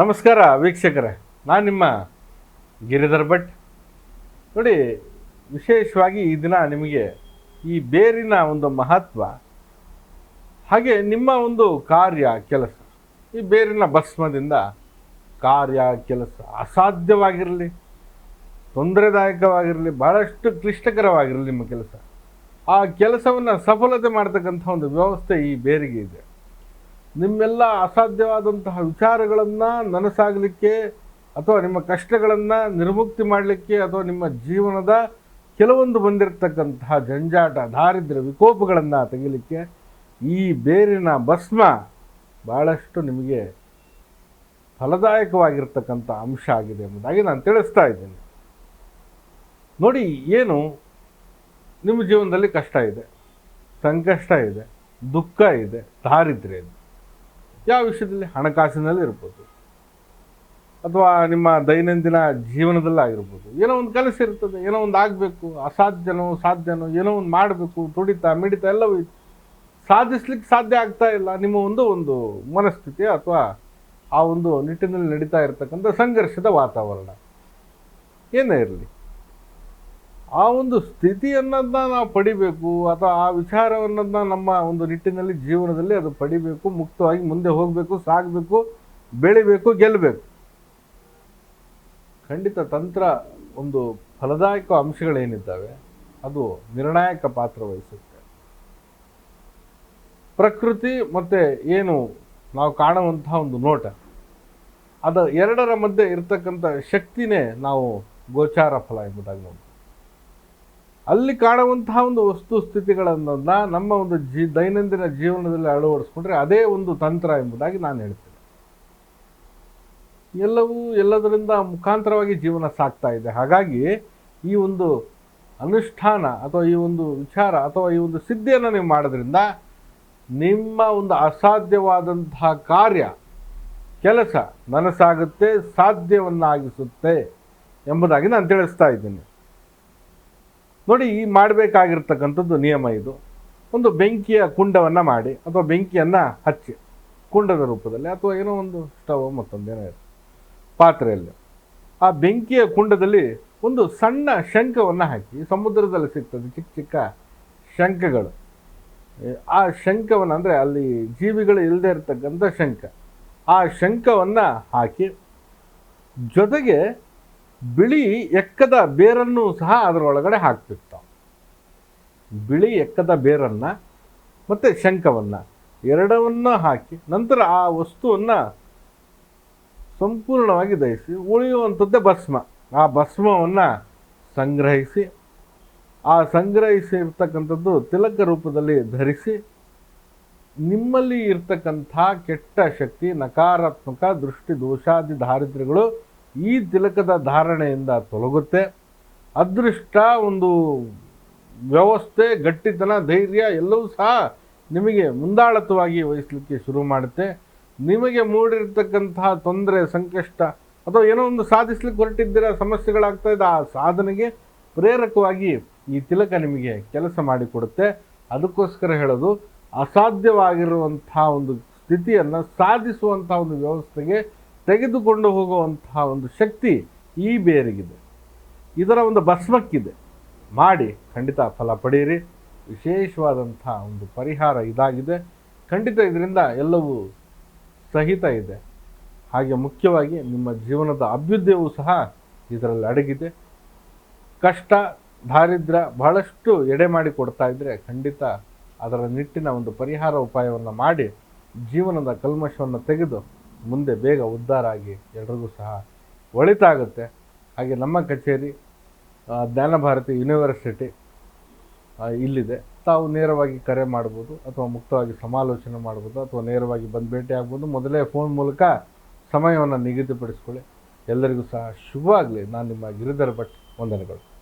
ನಮಸ್ಕಾರ ವೀಕ್ಷಕರೇ, ನಾನು ನಿಮ್ಮ ಗಿರಿಧರ್ ಭಟ್. ನೋಡಿ, ವಿಶೇಷವಾಗಿ ಈ ದಿನ ನಿಮಗೆ ಈ ಬೇರಿನ ಒಂದು ಮಹತ್ವ, ಹಾಗೆ ನಿಮ್ಮ ಒಂದು ಕಾರ್ಯ, ಕೆಲಸ, ಈ ಬೇರಿನ ಭಸ್ಮದಿಂದ ಕಾರ್ಯ, ಕೆಲಸ ಅಸಾಧ್ಯವಾಗಿರಲಿ, ತೊಂದರೆದಾಯಕವಾಗಿರಲಿ, ಬಹಳಷ್ಟು ಕ್ಲಿಷ್ಟಕರವಾಗಿರಲಿ ನಿಮ್ಮ ಕೆಲಸ. ಆ ಕೆಲಸವನ್ನು ಸಫಲತೆ ಮಾಡತಕ್ಕಂಥ ಒಂದು ವ್ಯವಸ್ಥೆ ಈ ಬೇರಿಗೆ ಇದೆ. ನಿಮ್ಮೆಲ್ಲ ಅಸಾಧ್ಯವಾದಂತಹ ವಿಚಾರಗಳನ್ನು ನನಸಾಗಲಿಕ್ಕೆ ಅಥವಾ ನಿಮ್ಮ ಕಷ್ಟಗಳನ್ನು ನಿರ್ಮುಕ್ತಿ ಮಾಡಲಿಕ್ಕೆ ಅಥವಾ ನಿಮ್ಮ ಜೀವನದ ಕೆಲವೊಂದು ಬಂದಿರತಕ್ಕಂತಹ ಜಂಜಾಟ ದಾರಿದ್ರ್ಯ ವಿಕೋಪಗಳನ್ನು ತೆಗಿಲಿಕ್ಕೆ ಈ ಬೇರಿನ ಭಸ್ಮ ಭಾಳಷ್ಟು ನಿಮಗೆ ಫಲದಾಯಕವಾಗಿರ್ತಕ್ಕಂಥ ಅಂಶ ಆಗಿದೆ ಎಂಬುದಾಗಿ ನಾನು ತಿಳಿಸ್ತಾ ಇದ್ದೀನಿ. ನೋಡಿ, ಏನು? ನಿಮ್ಮ ಜೀವನದಲ್ಲಿ ಕಷ್ಟ ಇದೆ, ಸಂಕಷ್ಟ ಇದೆ, ದುಃಖ ಇದೆ, ದಾರಿದ್ರ್ಯ ಇದೆ. ಯಾವ ವಿಷಯದಲ್ಲಿ ಹಣಕಾಸಿನಲ್ಲಿ ಇರ್ಬೋದು. ಅಥವಾ ನಿಮ್ಮ ದೈನಂದಿನ ಜೀವನದಲ್ಲಾಗಿರ್ಬೋದು ಏನೋ ಒಂದು ಕೆಲಸ ಇರ್ತದೆ, ಏನೋ ಒಂದು ಆಗಬೇಕು, ಅಸಾಧ್ಯನೋ, ಸಾಧ್ಯನೋ, ಏನೋ ಒಂದು ಮಾಡಬೇಕು ತುಡಿತ ಮಿಡಿತ ಎಲ್ಲವೂ. ಸಾಧಿಸ್ಲಿಕ್ಕೆ ಸಾಧ್ಯ ಆಗ್ತಾ ಇಲ್ಲ. ನಿಮ್ಮ ಒಂದು ಒಂದು ಮನಸ್ಥಿತಿ ಅಥವಾ ಆ ಒಂದು ನಿಟ್ಟಿನಲ್ಲಿ ನಡೀತಾ ಇರತಕ್ಕಂಥ ಸಂಘರ್ಷದ ವಾತಾವರಣ. ಏನೇ ಇರಲಿ. ಆ ಒಂದು ಸ್ಥಿತಿಯನ್ನದನ್ನ ನಾವು ಪಡಿಬೇಕು ಅಥವಾ ಆ ವಿಚಾರವನ್ನದನ್ನ ನಮ್ಮ ಒಂದು ನಿಟ್ಟಿನಲ್ಲಿ ಜೀವನದಲ್ಲಿ ಅದು ಪಡಿಬೇಕು, ಮುಕ್ತವಾಗಿ ಮುಂದೆ ಹೋಗಬೇಕು, ಸಾಗಬೇಕು, ಬೆಳಿಬೇಕು, ಗೆಲ್ಲಬೇಕು. ಖಂಡಿತ ತಂತ್ರ ಒಂದು ಫಲದಾಯಕ ಅಂಶಗಳೇನಿದ್ದಾವೆ, ಅದು ನಿರ್ಣಾಯಕ ಪಾತ್ರ ವಹಿಸುತ್ತೆ. ಪ್ರಕೃತಿ ಮತ್ತು ಏನು ನಾವು ಕಾಣುವಂತಹ ಒಂದು ನೋಟ, ಅದು ಎರಡರ ಮಧ್ಯೆ ಇರತಕ್ಕಂಥ ಶಕ್ತಿನೇ ನಾವು ಗೋಚಾರ ಫಲ ಎಂಬುದಾಗಿ ನೋಡ್ತೀವಿ. ಅಲ್ಲಿ ಕಾಣುವಂತಹ ಒಂದು ವಸ್ತು ಸ್ಥಿತಿಗಳನ್ನು ನಮ್ಮ ಒಂದು ಜೀ ದೈನಂದಿನ ಜೀವನದಲ್ಲಿ ಅಳವಡಿಸ್ಕೊಂಡ್ರೆ ಅದೇ ಒಂದು ತಂತ್ರ ಎಂಬುದಾಗಿ ನಾನು ಹೇಳ್ತೇನೆ. ಎಲ್ಲವೂ ಎಲ್ಲದರಿಂದ ಮುಖಾಂತರವಾಗಿ ಜೀವನ ಸಾಗ್ತಾ ಇದೆ. ಹಾಗಾಗಿ ಈ ಒಂದು ಅನುಷ್ಠಾನ ಅಥವಾ ಈ ಒಂದು ವಿಚಾರ ಅಥವಾ ಈ ಒಂದು ಸಿದ್ಧಿಯನ್ನು ನೀವು ಮಾಡೋದ್ರಿಂದ ನಿಮ್ಮ ಒಂದು ಅಸಾಧ್ಯವಾದಂತಹ ಕಾರ್ಯ, ಕೆಲಸ ನನಸಾಗುತ್ತೆ, ಸಾಧ್ಯವನ್ನಾಗಿಸುತ್ತೆ ಎಂಬುದಾಗಿ ನಾನು ತಿಳಿಸ್ತಾ ಇದ್ದೀನಿ. ನೋಡಿ, ಈ ಮಾಡಬೇಕಾಗಿರ್ತಕ್ಕಂಥದ್ದು ನಿಯಮ ಇದು. ಒಂದು ಬೆಂಕಿಯ ಕುಂಡವನ್ನು ಮಾಡಿ, ಅಥವಾ ಬೆಂಕಿಯನ್ನು ಹಚ್ಚಿ, ಕುಂಡದ ರೂಪದಲ್ಲಿ, ಅಥವಾ ಏನೋ ಒಂದು ಸ್ಟವ್ ಮತ್ತೊಂದೇನೋ ಇರುತ್ತೆ, ಪಾತ್ರೆಯಲ್ಲಿ. ಆ ಬೆಂಕಿಯ ಕುಂಡದಲ್ಲಿ ಒಂದು ಸಣ್ಣ ಶಂಖವನ್ನು ಹಾಕಿ ಸಮುದ್ರದಲ್ಲಿ ಸಿಗ್ತದೆ ಚಿಕ್ಕ ಚಿಕ್ಕ ಶಂಖಗಳು. ಆ ಶಂಖವನ್ನು ಅಂದರೆ ಅಲ್ಲಿ ಜೀವಿಗಳು ಇಲ್ಲದೆ ಇರತಕ್ಕಂಥ ಶಂಖ. ಆ ಶಂಖವನ್ನು ಹಾಕಿ ಜೊತೆಗೆ ಬಿಳಿ ಎಕ್ಕದ ಬೇರನ್ನು ಸಹ ಅದರೊಳಗಡೆ ಹಾಕ್ತಿತ್ತು ಬಿಳಿ ಎಕ್ಕದ ಬೇರನ್ನು ಮತ್ತು ಶಂಖವನ್ನು ಎರಡವನ್ನು ಹಾಕಿ ನಂತರ ಆ ವಸ್ತುವನ್ನು ಸಂಪೂರ್ಣವಾಗಿ ದಹಿಸಿ ಉಳಿಯುವಂಥದ್ದೇ ಭಸ್ಮ. ಆ ಭಸ್ಮವನ್ನು ಸಂಗ್ರಹಿಸಿ, ಆ ಸಂಗ್ರಹಿಸಿರ್ತಕ್ಕಂಥದ್ದು ತಿಲಕ ರೂಪದಲ್ಲಿ ಧರಿಸಿ ನಿಮ್ಮಲ್ಲಿ ಇರ್ತಕ್ಕಂಥ ಕೆಟ್ಟ ಶಕ್ತಿ, ನಕಾರಾತ್ಮಕ ದೃಷ್ಟಿ, ದೋಷಾದಿ, ದಾರಿದ್ರ್ಯಗಳು ಈ ತಿಲಕದ ಧಾರಣೆಯಿಂದ ತೊಲಗುತ್ತೆ. ಅದೃಷ್ಟ ಒಂದು ವ್ಯವಸ್ಥೆ, ಗಟ್ಟಿತನ, ಧೈರ್ಯ ಎಲ್ಲವೂ ಸಹ ನಿಮಗೆ ಮುಂದಾಳತ್ವವಾಗಿ ವಹಿಸಲಿಕ್ಕೆ ಶುರು ಮಾಡುತ್ತೆ. ನಿಮಗೆ ಮೂಡಿರ್ತಕ್ಕಂತಹ ತೊಂದರೆ, ಸಂಕಷ್ಟ ಅಥವಾ ಏನೋ ಒಂದು ಸಾಧಿಸ್ಲಿಕ್ಕೆ ಹೊರಟಿದ್ದೀರ, ಸಮಸ್ಯೆಗಳಾಗ್ತಾ ಇದೆ, ಆ ಸಾಧನೆಗೆ ಪ್ರೇರಕವಾಗಿ ಈ ತಿಲಕ ನಿಮಗೆ ಕೆಲಸ ಮಾಡಿಕೊಡುತ್ತೆ ಅದಕ್ಕೋಸ್ಕರ ಹೇಳೋದು ಅಸಾಧ್ಯವಾಗಿರುವಂತಹ ಒಂದು ಸ್ಥಿತಿಯನ್ನು ಸಾಧಿಸುವಂತಹ ಒಂದು ವ್ಯವಸ್ಥೆಗೆ ತೆಗೆದುಕೊಂಡು ಹೋಗುವಂತಹ ಒಂದು ಶಕ್ತಿ ಈ ಬೇರಿಗಿದೆ. ಇದರ ಒಂದು ಭಸ್ಮಕ್ಕಿದೆ. ಮಾಡಿ ಖಂಡಿತ ಫಲ ಪಡೆಯಿರಿ. ವಿಶೇಷವಾದಂಥ ಒಂದು ಪರಿಹಾರ ಇದಾಗಿದೆ. ಖಂಡಿತ ಇದರಿಂದ ಎಲ್ಲವೂ ಸಹಿತ ಇದೆ. ಹಾಗೆ ಮುಖ್ಯವಾಗಿ ನಿಮ್ಮ ಜೀವನದ ಅಭ್ಯುದಯವೂ ಸಹ ಇದರಲ್ಲಿ ಅಡಗಿದೆ. ಕಷ್ಟ, ದಾರಿದ್ರ್ಯ ಬಹಳಷ್ಟು ಎಡೆ ಮಾಡಿ ಕೊಡ್ತಾ ಇದ್ದರೆ ಖಂಡಿತ ಅದರ ನಿಟ್ಟಿನ ಒಂದು ಪರಿಹಾರ ಉಪಾಯವನ್ನು ಮಾಡಿ ಜೀವನದ ಕಲ್ಮಶವನ್ನು ತೆಗೆದು ಮುಂದೆ ಬೇಗ ಉದ್ಧಾರ ಆಗಿ ಎಲ್ರಿಗೂ ಸಹ ಒಳಿತಾಗುತ್ತೆ ಹಾಗೆ ನಮ್ಮ ಕಚೇರಿ ಜ್ಞಾನ ಜ್ಞಾನಭಾರತಿ ಯೂನಿವರ್ಸಿಟಿ ಇಲ್ಲಿದೆ. ತಾವು ನೇರವಾಗಿ ಕರೆ ಮಾಡ್ಬೋದು ಅಥವಾ ಮುಕ್ತವಾಗಿ ಸಮಾಲೋಚನೆ ಮಾಡ್ಬೋದು ಅಥವಾ ನೇರವಾಗಿ ಬಂದು ಭೇಟಿ ಆಗ್ಬೋದು. ಮೊದಲೇ ಫೋನ್ ಮೂಲಕ ಸಮಯವನ್ನು ನಿಗದಿಪಡಿಸ್ಕೊಳ್ಳಿ. ಎಲ್ಲರಿಗೂ ಸಹ ಶುಭವಾಗಲಿ. ನಾನು ನಿಮ್ಮ ಗಿರಿಧರ್ ಭಟ್. ವಂದನೆಗಳು.